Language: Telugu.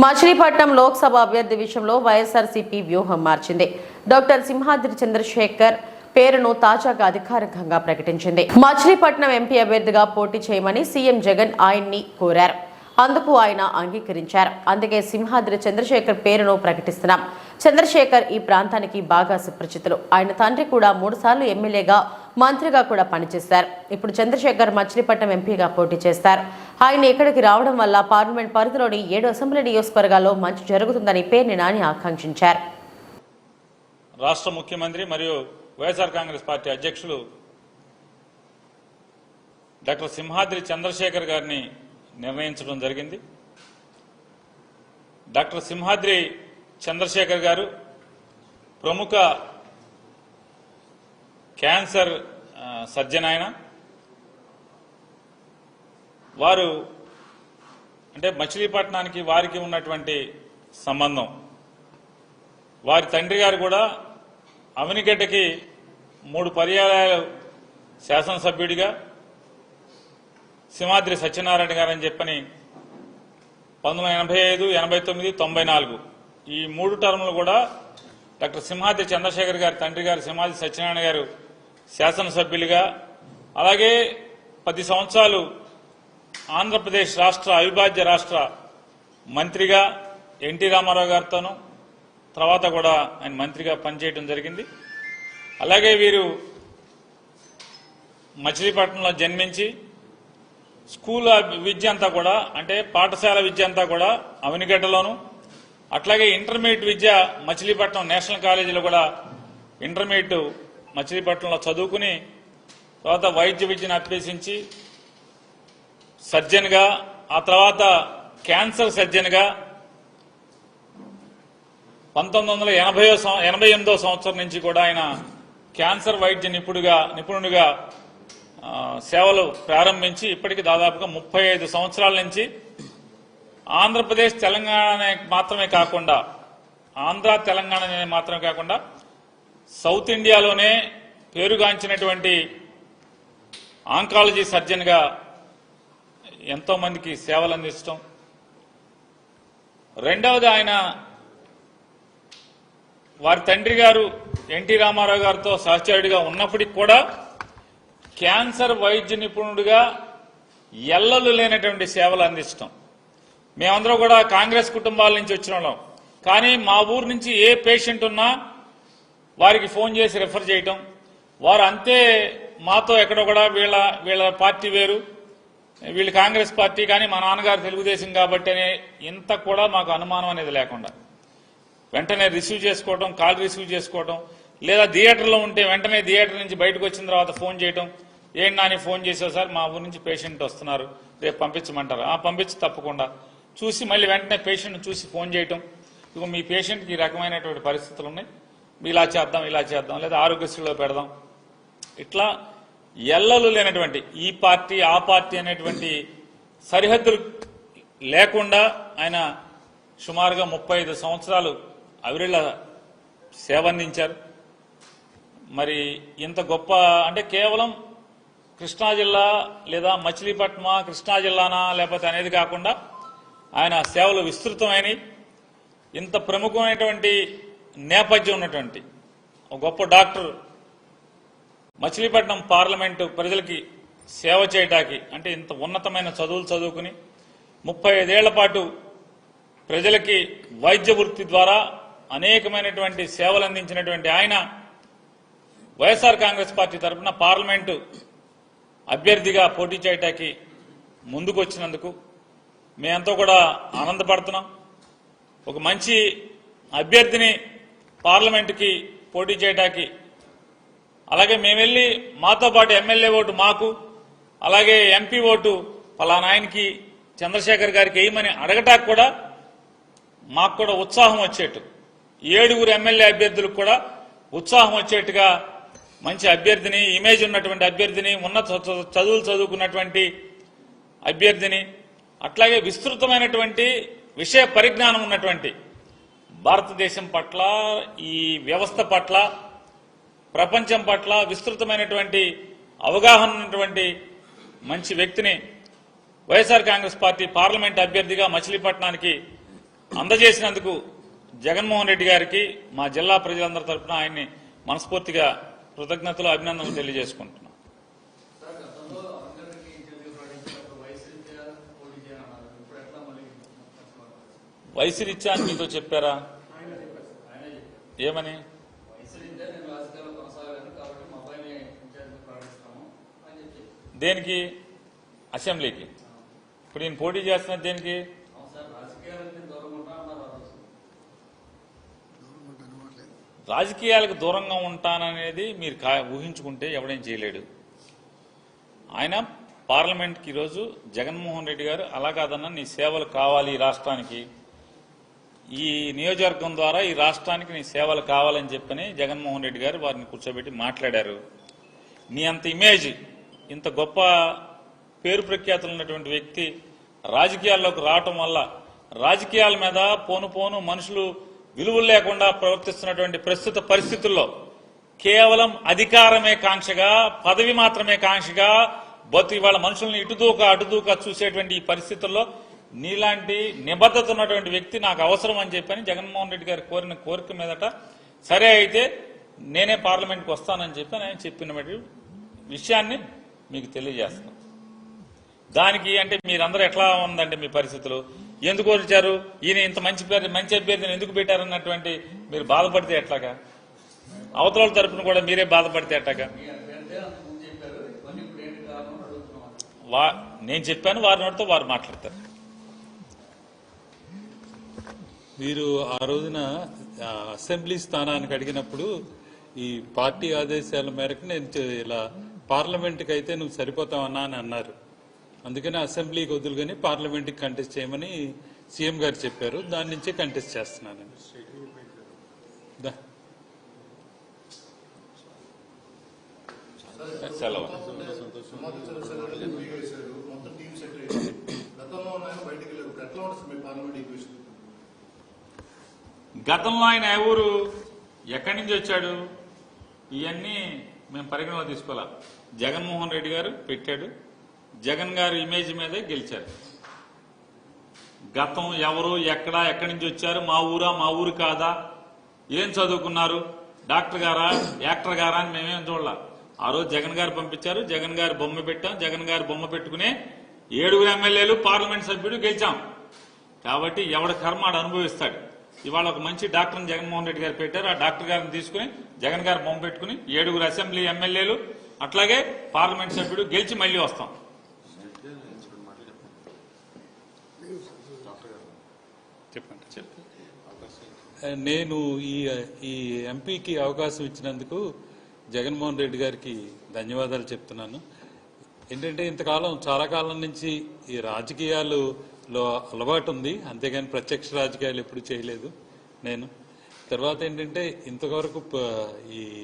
మచిలీపట్నం లోక్సభ అభ్యర్థి విషయంలో వైఎస్ఆర్సీపీ వ్యూహం మార్చింది. డాక్టర్ సింహాద్రి చంద్రశేఖర్ పేరును తాజాగా అధికారికంగా ప్రకటించింది. మచిలీపట్నం ఎంపీ అభ్యర్థిగా పోటీ చేయమని సీఎం జగన్ ఆయన్ని కోరారు. అందుకు ఆయన అంగీకరించారు. అందుకే సింహాద్రి చంద్రశేఖర్ పేరును ప్రకటిస్తున్నాం. చంద్రశేఖర్ ఈ ప్రాంతానికి బాగా సుపరిచితులు. ఆయన తండ్రి కూడా మూడుసార్లు ఎమ్మెల్యేగా మంత్రిగా కూడా పనిచేశారు. ఇప్పుడు చంద్రశేఖర్ మచిలీపట్నం ఎంపీగా పోటీ చేస్తారు. ఆయన ఇక్కడికి రావడం వల్ల పార్లమెంట్ పరిధిలోని ఏడు అసెంబ్లీ నియోజకవర్గాల్లో మంచి జరుగుతుందని పేర్ని నాని ఆకాంక్షించారు. రాష్ట్ర ముఖ్యమంత్రి మరియు వైఎస్ఆర్ కాంగ్రెస్ పార్టీ అధ్యక్షులు డాక్టర్ సింహాద్రి చంద్రశేఖర్ గారిని నిర్ణయించడం జరిగింది. డాక్టర్ సింహాద్రి చంద్రశేఖర్ గారు ప్రముఖ క్యాన్సర్ సర్జన్ ఆయన వారు అంటే మచిలీపట్నానికి వారికి ఉన్నటువంటి సంబంధం. వారి తండ్రి గారు కూడా అవనిగడ్డకి మూడు పర్యాయాలు శాసనసభ్యుడిగా సింహాద్రి సత్యనారాయణ గారు అని చెప్పని పంతొమ్మిది వందల ఎనభై ఐదు ఎనభై తొమ్మిది తొంభై నాలుగు. ఈ మూడు టర్ములు కూడా డాక్టర్ సింహాద్రి చంద్రశేఖర్ గారి తండ్రి గారు సింహాద్రి సత్యనారాయణ గారు శాసనసభ్యులుగా అలాగే పది సంవత్సరాలు ఆంధ్రప్రదేశ్ రాష్ట్ర అవిభాజ్య రాష్ట్ర మంత్రిగా ఎన్టీ రామారావు గారితోనూ తర్వాత కూడా ఆయన మంత్రిగా పనిచేయడం జరిగింది. అలాగే వీరు మచిలీపట్నంలో జన్మించి స్కూల్ విద్య అంతా కూడా అంటే పాఠశాల విద్య అంతా కూడా అవనిగడ్డలోను అట్లాగే ఇంటర్మీడియట్ విద్య మచిలీపట్నం నేషనల్ కాలేజీలో కూడా ఇంటర్మీడియట్ మచిలీపట్నంలో చదువుకుని తర్వాత వైద్య విద్యను అభ్యసించి సర్జన్గా ఆ తర్వాత క్యాన్సర్ సర్జన్గా పంతొమ్మిది వందల ఎనభై ఎనభై ఎనిమిదో సంవత్సరం నుంచి కూడా ఆయన క్యాన్సర్ వైద్య నిపుణుడిగా నిపుణుడిగా సేవలు ప్రారంభించి ఇప్పటికి దాదాపుగా ముప్పై ఐదు సంవత్సరాల నుంచి ఆంధ్రప్రదేశ్ తెలంగాణ మాత్రమే కాకుండా ఆంధ్ర తెలంగాణ మాత్రమే కాకుండా సౌత్ ఇండియాలోనే పేరుగాంచినటువంటి ఆంకాలజీ సర్జన్గా ఎంతో మందికి సేవలు అందించడం రెండవది ఆయన వారి తండ్రి గారు ఎన్టీ రామారావు గారితో సహచరుడిగా ఉన్నప్పటికి కూడా క్యాన్సర్ వైద్య నిపుణుడిగా ఎల్లలు లేనటువంటి సేవలు అందించడం మేమందరం కూడా కాంగ్రెస్ కుటుంబాల నుంచి వచ్చిన వాళ్ళం. కానీ మా ఊరు నుంచి ఏ పేషెంట్ ఉన్నా వారికి ఫోన్ చేసి రెఫర్ చేయటం. వారు అంతే మాతో ఎక్కడో కూడా వీళ్ళ వీళ్ళ పార్టీ వేరు. వీళ్ళు కాంగ్రెస్ పార్టీ కానీ మా నాన్నగారు తెలుగుదేశం కాబట్టి ఇంత కూడా మాకు అనుమానం అనేది లేకుండా వెంటనే రిసీవ్ చేసుకోవడం కాల్ రిసీవ్ చేసుకోవడం లేదా థియేటర్లో ఉంటే వెంటనే థియేటర్ నుంచి బయటకు వచ్చిన తర్వాత ఫోన్ చేయడం ఏంటి నాని ఫోన్ చేసావు సార్? మా ఊరి నుంచి పేషెంట్ వస్తున్నారు. రేపు పంపించమంటారు? ఆ పంపించి తప్పకుండా. చూసి మళ్ళీ వెంటనే పేషెంట్ చూసి ఫోన్ చేయటం. ఇక మీ పేషెంట్కి ఈ రకమైనటువంటి పరిస్థితులు ఉన్నాయి. ఇలా చేద్దాం ఇలా చేద్దాం లేదా ఆరోగ్యశ్రీలో పెడదాం. ఇట్లా ఎల్లలు లేనటువంటి ఈ పార్టీ ఆ పార్టీ అనేటువంటి సరిహద్దులు లేకుండా ఆయన సుమారుగా ముప్పై ఐదు సంవత్సరాలు అవిరిళ్ళ సేవ అందించారు మరి ఇంత గొప్ప అంటే కేవలం కృష్ణా జిల్లా లేదా మచిలీపట్నమా కృష్ణా జిల్లానా లేకపోతే అనేది కాకుండా ఆయన సేవలు విస్తృతమైనవి ఇంత ప్రముఖమైనటువంటి నేపథ్యం ఉన్నటువంటి ఒక గొప్ప డాక్టర్ మచిలీపట్నం పార్లమెంటు ప్రజలకి సేవ చేయటానికి అంటే ఇంత ఉన్నతమైన చదువులు చదువుకుని ముప్పై ఐదేళ్ళ పాటు ప్రజలకి వైద్య వృత్తి ద్వారా అనేకమైనటువంటి సేవలు అందించినటువంటి ఆయన వైఎస్ఆర్ కాంగ్రెస్ పార్టీ తరఫున పార్లమెంటు అభ్యర్థిగా పోటీ చేయటానికి ముందుకు వచ్చినందుకు మేమంతా కూడా ఆనందపడుతున్నాం. ఒక మంచి అభ్యర్థిని పార్లమెంటుకి పోటీ చేయటానికి అలాగే మేము వెళ్ళి మాతో పాటు ఎమ్మెల్యే ఓటు మాకు అలాగే ఎంపీ ఓటు పలానా చంద్రశేఖర్ గారికి వేయమని అడగటానికి కూడా మాకు కూడా ఉత్సాహం వచ్చేట్టు. ఏడుగురు ఎమ్మెల్యే అభ్యర్థులకు కూడా ఉత్సాహం వచ్చేట్టుగా మంచి అభ్యర్థిని ఇమేజ్ ఉన్నటువంటి అభ్యర్థిని ఉన్నత చదువులు చదువుకున్నటువంటి అభ్యర్థిని అట్లాగే విస్తృతమైనటువంటి విషయ పరిజ్ఞానం ఉన్నటువంటి భారతదేశం పట్ల ఈ వ్యవస్థ పట్ల ప్రపంచం పట్ల విస్తృతమైనటువంటి అవగాహన ఉన్నటువంటి మంచి వ్యక్తిని వైఎస్ఆర్ కాంగ్రెస్ పార్టీ పార్లమెంట్ అభ్యర్థిగా మచిలీపట్నానికి అందజేసినందుకు జగన్మోహన్ రెడ్డి గారికి మా జిల్లా ప్రజలందరి తరపున ఆయన్ని మనస్ఫూర్తిగా కృతజ్ఞతలు అభినందనలు తెలియజేసుకుంటున్నాం. వయసు రీత్యా అని మీతో చెప్పారా? ఏమని? దేనికి? అసెంబ్లీకి. ఇప్పుడు నేను పోటీ చేస్తున్నది దేనికి? రాజకీయాలకు దూరంగా ఉంటాననేది మీరు ఊహించుకుంటే ఎవడేం చేయలేడు. ఆయన పార్లమెంట్కి ఈరోజు జగన్మోహన్ రెడ్డి గారు అలా కాదన్నా నీ సేవలు కావాలి ఈ రాష్ట్రానికి. ఈ నియోజకవర్గం ద్వారా ఈ రాష్ట్రానికి నీ సేవలు కావాలని చెప్పని జగన్మోహన్ రెడ్డి గారు వారిని కూర్చోబెట్టి మాట్లాడారు. నీ అంత ఇమేజ్ ఇంత గొప్ప పేరు ప్రఖ్యాతులు ఉన్నటువంటి వ్యక్తి రాజకీయాల్లోకి రావటం వల్ల రాజకీయాల మీద పోను పోను మనుషులు విలువలు లేకుండా ప్రవర్తిస్తున్నటువంటి ప్రస్తుత పరిస్థితుల్లో కేవలం అధికారమే కాంక్షగా పదవి మాత్రమే కాంక్షగా బతు ఇవాళ మనుషుల్ని ఇటుదూక అటుదూక చూసేటువంటి ఈ పరిస్థితుల్లో నీలాంటి నిబద్ధత ఉన్నటువంటి వ్యక్తి నాకు అవసరం అని చెప్పని జగన్మోహన్ రెడ్డి గారు కోరిన కోరిక మీదట సరే అయితే నేనే పార్లమెంట్కి వస్తానని చెప్పి ఆయన చెప్పిన విషయాన్ని మీకు తెలియజేస్తాం దానికి అంటే మీరందరూ ఎట్లా ఉందండి మీ పరిస్థితులు? ఎందుకు వచ్చారు ఈయన ఇంత మంచి పేరు మంచి అభ్యర్థిని ఎందుకు పెట్టారన్నటువంటి మీరు బాధపడితే ఎట్లాగా? అవతల తరపున కూడా మీరే బాధపడితే ఎట్లాగా? వా నేను చెప్పాను వారి నోటితో వారు మాట్లాడతారు. మీరు ఆ రోజున అసెంబ్లీ స్థానానికి అడిగినప్పుడు ఈ పార్టీ ఆదేశాల మేరకు నేను ఇలా పార్లమెంట్కి అయితే నువ్వు సరిపోతావన్నా అని అన్నారు. అందుకని అసెంబ్లీకి వదులుకొని పార్లమెంట్కి కంటెస్ట్ చేయమని సీఎం గారు చెప్పారు. దాని నుంచే కంటెస్ట్ చేస్తున్నాను. సెలవు. గతంలో ఆయన ఎవరు ఊరు? ఎక్కడి నుంచి వచ్చాడు? ఇవన్నీ మేము పరిగణలో తీసుకోవాలా? జగన్మోహన్ రెడ్డి గారు పెట్టాడు. జగన్ గారు ఇమేజ్ మీదే గెలిచారు. గతం ఎవరు ఎక్కడ ఎక్కడి నుంచి వచ్చారు? మా ఊరా మా ఊరు కాదా? ఏం చదువుకున్నారు? డాక్టర్ గారా యాక్టర్ గారా అని మేమేం చూడాల. ఆ రోజు జగన్ గారు పంపించారు. జగన్ గారు బొమ్మ పెట్టాం. జగన్ గారు బొమ్మ పెట్టుకునే ఏడుగురు ఎమ్మెల్యేలు పార్లమెంట్ సభ్యుడు గెలిచాం. కాబట్టి ఎవడ కర్మాడు అనుభవిస్తాడు. ఇవాళ ఒక మంచి డాక్టర్ని జగన్మోహన్ రెడ్డి గారు పెట్టారు. ఆ డాక్టర్ గారిని తీసుకుని జగన్ గారు బొమ్మ పెట్టుకుని ఏడుగురు అసెంబ్లీ ఎమ్మెల్యేలు అట్లాగే పార్లమెంట్ సభ్యుడు గెలిచి మళ్ళీ వస్తాం. చెప్పండి నేను ఈ ఈ ఎంపీకి అవకాశం ఇచ్చినందుకు జగన్మోహన్ రెడ్డి గారికి ధన్యవాదాలు చెప్తున్నాను. ఏంటంటే ఇంతకాలం చాలా కాలం నుంచి ఈ రాజకీయాలు లో అలవాటు ఉంది. అంతేగాని ప్రత్యక్ష రాజకీయాలు ఎప్పుడు చేయలేదు నేను. తర్వాత ఏంటంటే ఇంతవరకు ప- ఈ